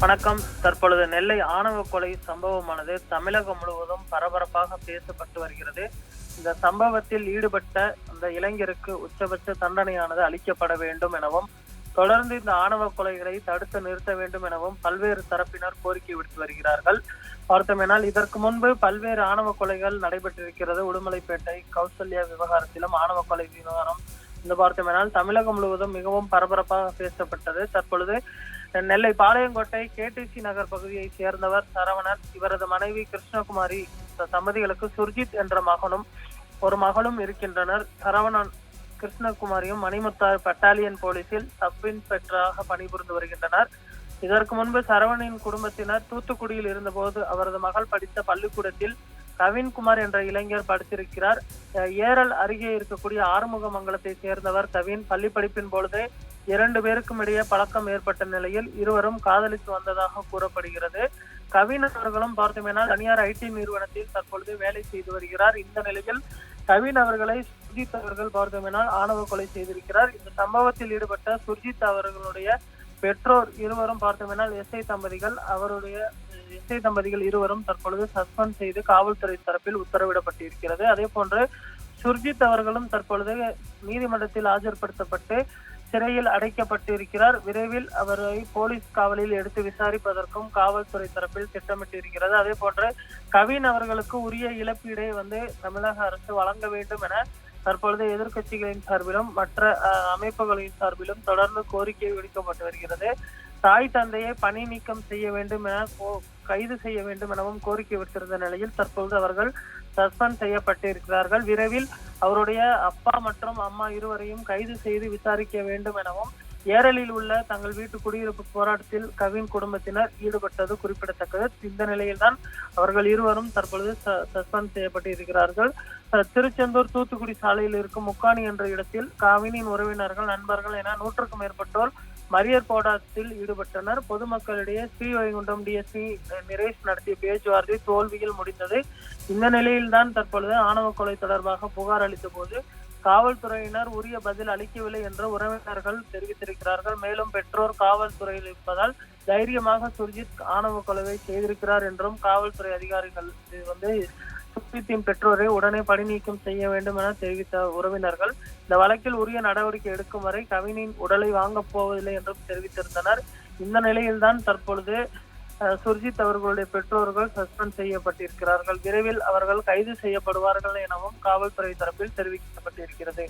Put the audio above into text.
வணக்கம். தற்பொழுது நெல்லை ஆணவ கொலை சம்பவமானது தமிழகம் முழுவதும் பரபரப்பாக பேசப்பட்டு வருகிறது. இந்த சம்பவத்தில் ஈடுபட்ட அந்த இளைஞருக்கு உச்சபட்ச தண்டனையானது அளிக்கப்பட வேண்டும் எனவும் தொடர்ந்து இந்த ஆணவ கொலைகளை தடுத்து நிறுத்த வேண்டும் எனவும் பல்வேறு தரப்பினர் கோரிக்கை விடுத்து வருகிறார்கள். பார்த்தோமேனால் இதற்கு முன்பு பல்வேறு ஆணவ கொலைகள் நடைபெற்றிருக்கிறது. உடுமலைப்பேட்டை கௌசல்யா விவகாரத்திலும் ஆணவ கொலை விவகாரம். இந்த பார்த்தோமேனால் தமிழகம் முழுவதும் மிகவும் பரபரப்பாக பேசப்பட்டது. தற்பொழுது நெல்லை பாளையங்கோட்டை கேடிசி நகர் பகுதியை சேர்ந்தவர் சரவணன். இவரது மனைவி கிருஷ்ணகுமாரி. தம்பதிகளுக்கு சுர்ஜித் என்ற மகனும் ஒரு மகளும் இருக்கின்றனர். சரவணன் கிருஷ்ணகுமாரியும் மணிமுத்தார் பட்டாலியன் போலீசில் சப் இன்ஸ்பெக்டராக பணிபுரிந்து வருகின்றனர். இதற்கு முன்பு சரவணின் குடும்பத்தினர் தூத்துக்குடியில் இருந்தபோது அவரது மகள் படித்த பள்ளிக்கூடத்தில் கவின்குமார் என்ற இளைஞர் படித்திருக்கிறார். அஹ் ஏரல் அருகே இருக்கக்கூடிய ஆறுமுகமங்கலத்தை சேர்ந்தவர் கவின். பள்ளி படிப்பின் பொழுதே இரண்டு பேருக்கும் இடையே பழக்கம் ஏற்பட்ட நிலையில் இருவரும் காதலித்து வந்ததாக கூறப்படுகிறது. கவின் அவர்களும் பார்த்தோமேனால் தனியார் ஐடி நிறுவனத்தில் தற்பொழுது வேலை செய்து வருகிறார். இந்த நிலையில் கவின் அவர்களை சுர்ஜித் அவர்கள் பார்த்தோமேனால் ஆணவ கொலை செய்திருக்கிறார். இந்த சம்பவத்தில் ஈடுபட்ட சுர்ஜித் அவர்களுடைய பெற்றோர் இருவரும் பார்த்தோமேனால் எஸ்ஐ தம்பதிகள் அவருடைய எஸ்ஐ தம்பதிகள் இருவரும் தற்பொழுது சஸ்பெண்ட் செய்து காவல்துறை தரப்பில் உத்தரவிடப்பட்டிருக்கிறது. அதே போன்று சுர்ஜித் அவர்களும் தற்பொழுது நீதிமன்றத்தில் ஆஜர்படுத்தப்பட்டு சிறையில் அடைக்கப்பட்டிருக்கிறார். விரைவில் அவரை போலீஸ் காவலில் எடுத்து விசாரிப்பதற்கும் காவல்துறை தரப்பில் திட்டமிட்டிருக்கிறது. அதே போன்று கவின் அவர்களுக்கு உரிய இழப்பீடை வந்து தமிழக அரசு வழங்க வேண்டும் என தற்பொழுது எதிர்க்கட்சிகளின் சார்பிலும் மற்ற அஹ், அமைப்புகளின் சார்பிலும் தொடர்ந்து கோரிக்கை விடுக்கப்பட்டு வருகிறது. தாய் தந்தையை பணி நீக்கம் செய்ய வேண்டும் என கோ- கைது செய்ய வேண்டும் எனவும் கோரிக்கை விடுத்திருந்த நிலையில் தற்பொழுது அவர்கள் சஸ்பெண்ட் செய்யப்பட்டிருக்கிறார்கள். விரைவில் அவருடைய அப்பா மற்றும் அம்மா இருவரையும் கைது செய்து விசாரிக்க வேண்டும் எனவும் ஏரலில் உள்ள தங்கள் வீட்டு குடியிருப்பு போராட்டத்தில் கவின் குடும்பத்தினர் ஈடுபட்டது குறிப்பிடத்தக்கது. இந்த நிலையில்தான் அவர்கள் இருவரும் தற்பொழுது சஸ்பெண்ட் செய்யப்பட்டு இருக்கிறார்கள் திருச்செந்தூர் தூத்துக்குடி சாலையில் இருக்கும் முக்காணி என்ற இடத்தில் கவினின் உறவினர்கள் நண்பர்கள் என நூற்றுக்கும் மேற்பட்டோர் மறியல் போராட்டத்தில் ஈடுபட்டனர். பொதுமக்களிடையே ஸ்ரீவைகுண்டம் டிஎஸ்பி நிரேஷ் நடத்திய பேச்சுவார்த்தை தோல்வியில் முடிந்தது. இந்த நிலையில்தான் தற்பொழுது ஆணவ கொலை தொடர்பாக புகார் அளித்த போது காவல்துறையினர் உரிய பதில் அளிக்கவில்லை என்று உறவினர்கள் தெரிவித்திருக்கிறார்கள். மேலும் பெற்றோர் காவல்துறையில் இருப்பதால் தைரியமாக சுர்ஜித் ஆணவ கொலவை செய்திருக்கிறார் என்றும் காவல்துறை அதிகாரிகள் வந்து சுர்ஜித்தின் பெற்றோரை உடனே பணி நீக்கம் செய்ய வேண்டும் என தெரிவித்த உறவினர்கள் இந்த வழக்கில் உரிய நடவடிக்கை எடுக்கும் வரை கவினின் உடலை வாங்கப் போவதில்லை என்றும் தெரிவித்திருந்தனர். இந்த நிலையில்தான் தற்பொழுது அஹ், சுர்ஜித் அவர்களுடைய பெற்றோர்கள் சஸ்பெண்ட் செய்யப்பட்டிருக்கிறார்கள். விரைவில் அவர்கள் கைது செய்யப்படுவார்கள் எனவும் காவல்துறை தரப்பில் தெரிவிக்கப்பட்டிருக்கிறது.